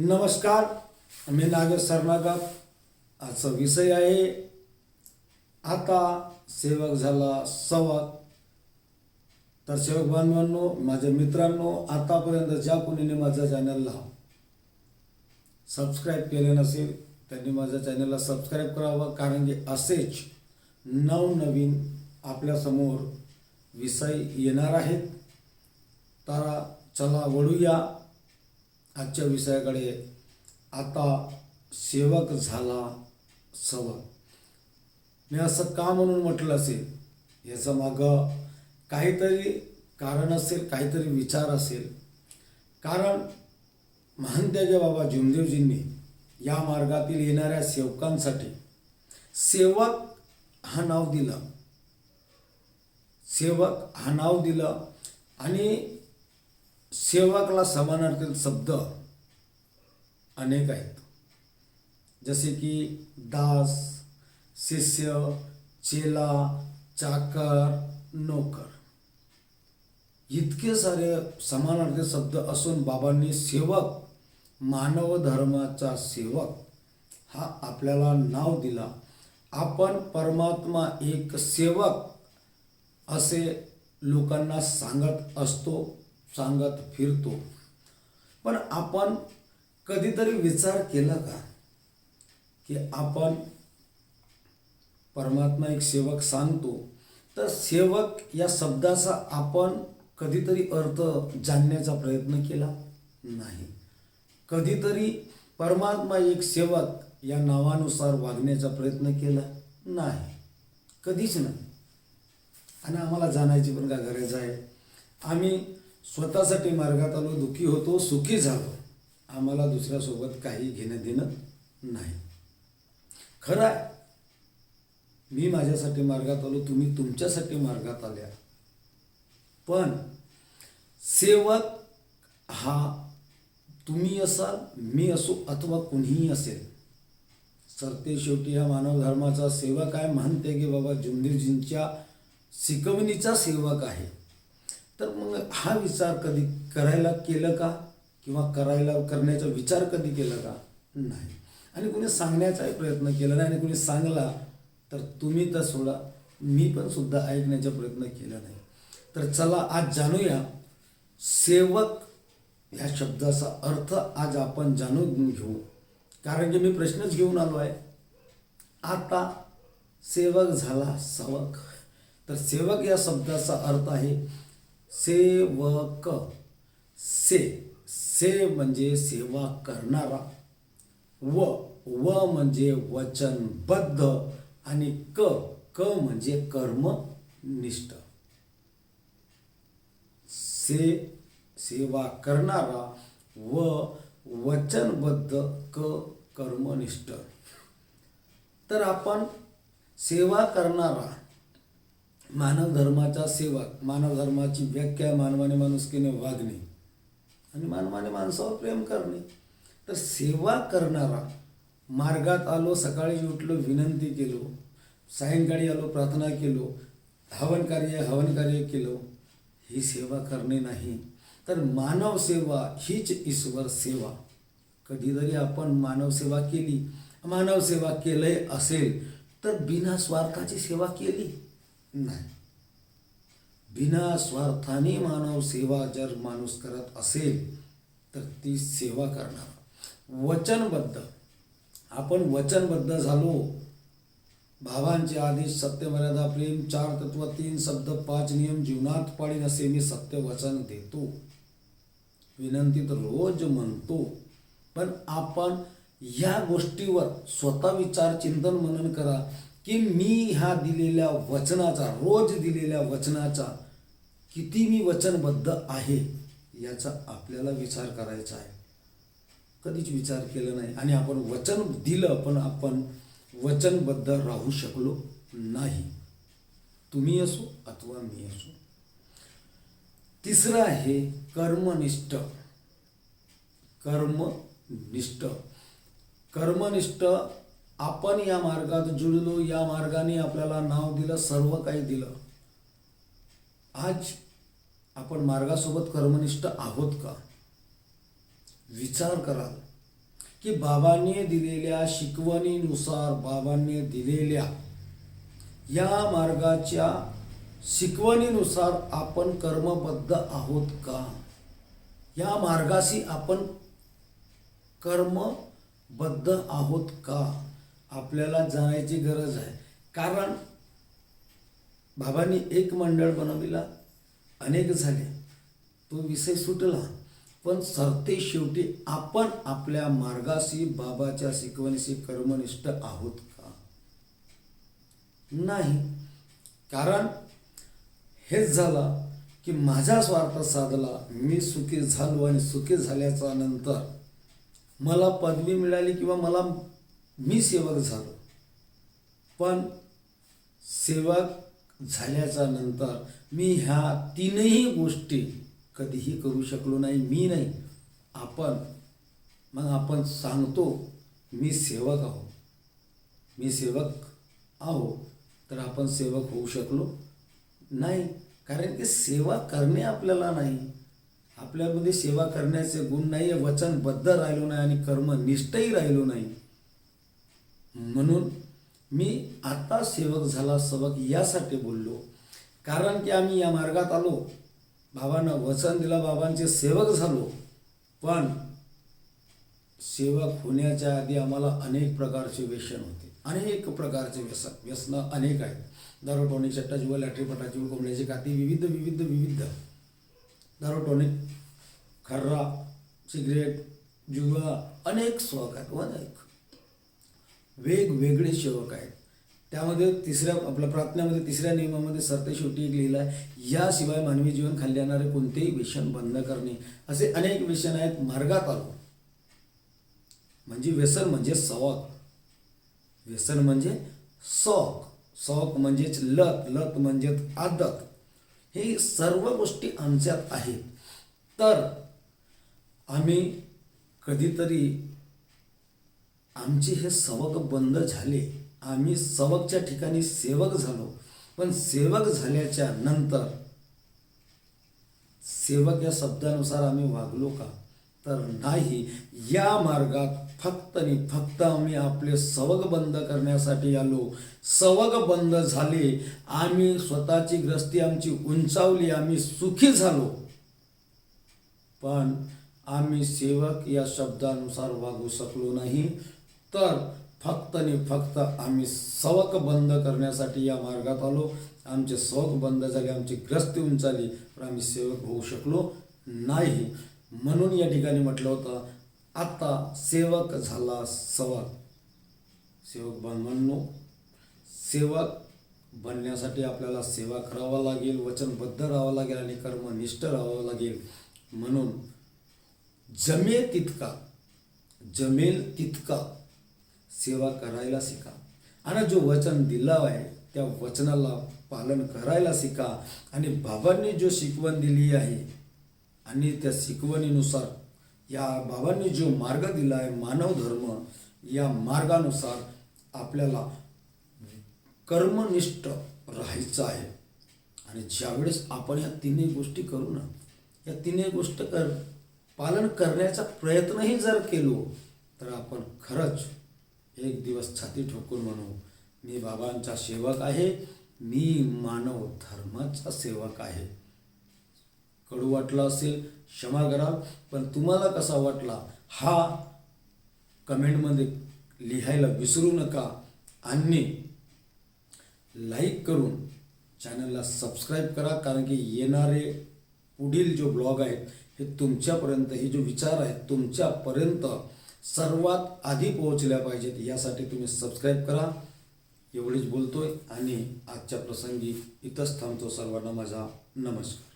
नमस्कार मी नागेश सरनागात आजचा विषय आहे आता सेवक झाला सवत तर सेवक बांधवांनो माझ्या मित्रांनो आतापर्यंत ज्या कोणीने माझ्या चॅनलला सबस्क्राईब केले नसेल त्यांनी माझ्या चॅनलला सबस्क्राईब करावं. कारण की असेच नवनवीन आपल्यासमोर विषय येणार आहेत. तर चला वळूया. आजच्या विषयाकडे आता सेवक झाला सवक मी असं का म्हणून म्हटलं असेल? याचं मागं काहीतरी कारण असेल काहीतरी विचार असेल. कारण महानत्याचे बाबा जुमदेवजींनी या मार्गातील येणाऱ्या सेवकांसाठी सेवक हा नाव दिलं. सेवक हा नाव दिलं आणि सेवकला समानार्थी शब्द अनेक आहेत. जसे की दास शिष्य चेला चाकर नोकर. इतके सारे समानार्थी शब्द असून बाबांनी सेवक मानव धर्माचा सेवक हा आपल्याला नाव दिला. आपण परमात्मा एक सेवक असे लोकांना सांगत असतो. सांगत फिरतो. पण आपण कधीतरी विचार केला का? की आपण परमात्मा एक सेवक सांगतो. तर सेवक या शब्दाचा आपण कधीतरी अर्थ जाणण्याचा प्रयत्न केला? नाही. कधीतरी परमात्मा एक सेवक या नावानुसार वागण्याचा प्रयत्न केला? नाही. कधीच नाही. आणि आम्हाला जाणायची पण काय गरज आहे? आम्ही स्वतःसाठी मार्गात आलो दुःखी होतो सुखी झालो आम्हाला दुसऱ्यासोबत काही घेणं देणं नाही. खरं आहे मी माझ्यासाठी मार्गात आलो तुम्ही तुमच्यासाठी मार्गात आल्या. पण सेवक हा तुम्ही असाल मी असो अथवा कुणीही असेल सरते शेवटी हा मानव धर्माचा सेवक आहे. म्हणते की बाबा जुमदेवजींच्या शिकवणीचा सेवक आहे. तर मग हा विचार कधी करायला केलं का? किंवा करायला करण्याचा विचार कधी केला का? नाही. आणि कुणी सांगण्याचाही प्रयत्न केला नाही आणि कुणी सांगला तर तुम्ही तर सोडा मी पण सुद्धा ऐकण्याचा प्रयत्न केला नाही. तर चला आज जाणूया. सेवक ह्या शब्दाचा अर्थ आज आपण जाणून घेऊ. कारण की मी प्रश्नच घेऊन आलो आहे. आता सेवक झाला सवक. तर सेवक या शब्दाचा अर्थ आहे सेवक. से से म्हणजे सेवा करणारा. व व म्हणजे वचनबद्ध. आणि क क म्हणजे कर्मनिष्ठ. से सेवा करणारा व वचनबद्ध क कर्मनिष्ठ. तर आपण सेवा करणारा मानव धर्माचा सेवक मानव धर्माची व्याख्या मानवाने माणुसकीने वागणे आणि मानवाने माणसावर प्रेम करणे. तर सेवा करणारा मार्गात आलो सकाळी उठलो विनंती केलो सायंकाळी आलो प्रार्थना केलो हवन कार्य हवन कार्य केलो ही सेवा करणे नाही. तर मानव सेवा हीच ईश्वर सेवा. कधीतरी आपण मानव सेवा केली मानव सेवा केलंय असेल तर बिना स्वार्थाची सेवा केली. नाही. बिना स्वार्थाने मानव सेवा जर माणूस करत असेल तर ती सेवा करणार. वचनबद्ध. आपण वचनबद्ध झालो. भावांचे आदेश सत्यमर्यादा प्रेम चार तत्व तीन शब्द पाच नियम जीवनात पाळीन असे मी सत्य वचन देतो. विनंती तर रोज म्हणतो. पण आपण या गोष्टीवर स्वतः विचार चिंतन मनन करा. की मी ह्या दिलेल्या वचनाचा रोज दिलेल्या वचनाचा किती मी वचनबद्ध आहे याचा आपल्याला विचार करायचा आहे. कधीच विचार केला नाही. आणि आपण वचन दिलं पण आपण वचनबद्ध राहू शकलो नाही. तुम्ही असो अथवा मी असो. तिसरं आहे कर्मनिष्ठ. कर्मनिष्ठ. कर्मनिष्ठ आपण या मार्गात जुळलो या मार्गाने आपल्याला नाव दिलं सर्व काही दिलं. आज आपण मार्गासोबत कर्मनिष्ठ आहोत का? विचार कराल की बाबांनी दिलेल्या शिकवणीनुसार बाबांनी दिलेल्या या मार्गाच्या शिकवणीनुसार आपण कर्मबद्ध आहोत का? या मार्गाशी आपण कर्मबद्ध आहोत का? आपल्याला जाण्याची गरज आहे. कारण बाबांनी एक मंडळ बनविला अनेक झाले. तो विषय सुटला पण सरते शेवटी आपण आपल्या मार्गाशी बाबाच्या शिकवणीशी कर्मनिष्ठ आहोत का? नाही. कारण हेच झालं की माझा स्वार्थ साधला मी सुखी झालो आणि सुखी झाल्याच्यानंतर मला पदवी मिळाली किंवा मला मी सेवक झालो. पण सेवक झाल्याच्यानंतर मी ह्या तीनही गोष्टी कधीही करू शकलो नाही मी नाही. आपण मग आपण सांगतो मी सेवक आहो. मी सेवक आहो तर आपण सेवक होऊ शकलो नाही. कारण की सेवा करणे आपल्याला नाही. आपल्यामध्ये सेवा करण्याचे गुण नाही आहे वचनबद्ध राहिलो नाही आणि कर्मनिष्ठही राहिलो नाही. म्हणून मी आता सेवक झाला सबक यासाठी बोललो. कारण की आम्ही या मार्गात आलो. बाबांना वचन दिला बाबांचे सेवक झालो. पण सेवक होण्याच्या आधी आम्हाला अनेक प्रकारचे व्यसन होते. अनेक प्रकारचे व्यसन व्यसनं अनेक आहेत. दारू टॉनिक चट्टा जुवा लॅटरी पटाची व कोंबड्याची काती विविध विविध विविध. दारू टॉनिक खर्रा सिगरेट जुवा अनेक स्वक आहेत हो अनेक वेगवेगळे सेवक आहेत. त्यामध्ये तिसऱ्या आपल्या प्रार्थनेमध्ये तिसऱ्या नियमामध्ये सरते शेवटी एक लिहिलं आहे याशिवाय मानवी जीवन खाल्ली जाणारे कोणतेही व्यसन बंद करणे. असे अनेक व्यसन आहेत मार्गात आलो. म्हणजे व्यसन म्हणजे सवक. व्यसन म्हणजे शौक शौक म्हणजेच लत लत म्हणजेच आदत. हे सर्व गोष्टी आमच्यात आहेत. तर आम्ही कधीतरी आमचे हे सवक बंद झाले. आम्ही सवकच्या ठिकाणी सेवक झालो. पण सेवक झाल्याच्यानंतर सेवक या शब्दानुसार आम्ही वागलो का? तर नाही. या मार्गात फक्त आणि फक्त आम्ही आपले सवग बंद करण्यासाठी आलो. सवग बंद झाले. आम्ही स्वतःची ग्रस्ती आमची उंचावली. आम्ही सुखी झालो. पण आम्ही सेवक या शब्दानुसार वागू शकलो नाही. तर फक्त आणि फक्त आम्ही सवक बंद करण्यासाठी या मार्गात आलो. आमचे सवक बंद झाले आमची ग्रस्ती उंचाली पण आम्ही सेवक होऊ शकलो नाही. म्हणून या ठिकाणी म्हटलं होतं आता सेवक झाला सवक. सेवक बनवणं सेवक बनण्यासाठी आपल्याला सेवा करावा लागेल वचनबद्ध राहावं लागेल आणि कर्मनिष्ठ राहावं लागेल. म्हणून जमेल तितका जमेल तितका. सेवा करायला शिका. आणि जो वचन दिला आहे त्या वचनाला पालन करायला शिका. आणि बाबांनी जो शिकवण दिली आहे आणि त्या शिकवणीनुसार या बाबांनी जो मार्ग दिला आहे मानव धर्म या मार्गानुसार आपल्याला कर्मनिष्ठ राहायचं आहे. आणि ज्यावेळेस आपण या तिन्ही गोष्टी करू ना या तिन्ही गोष्ट कर पालन करण्याचा प्रयत्नही जर केलो तर आपण खरंच एक दिवस छाती ठोकून म्हणू मी बाबांचा सेवक आहे मी मानव धर्माचा सेवक आहे. कडू वाटला असेल क्षमा करा पण तुम्हाला कसा वाटला? हा कमेंटमध्ये लिहायला विसरू नका. आणि लाईक करून चॅनलला सबस्क्राईब करा कारण की येणारे पुढील जो ब्लॉग आहेत हे तुमच्यापर्यंत हे जो विचार आहेत तुमच्यापर्यंत सर्वात आधी पोहोचल्या पाहिजेत यासाठी तुम्ही सबस्क्राईब करा. एवढीच बोलतोय आणि आजच्या प्रसंगी इथंच थांबतो सर्वांना माझा नमस्कार.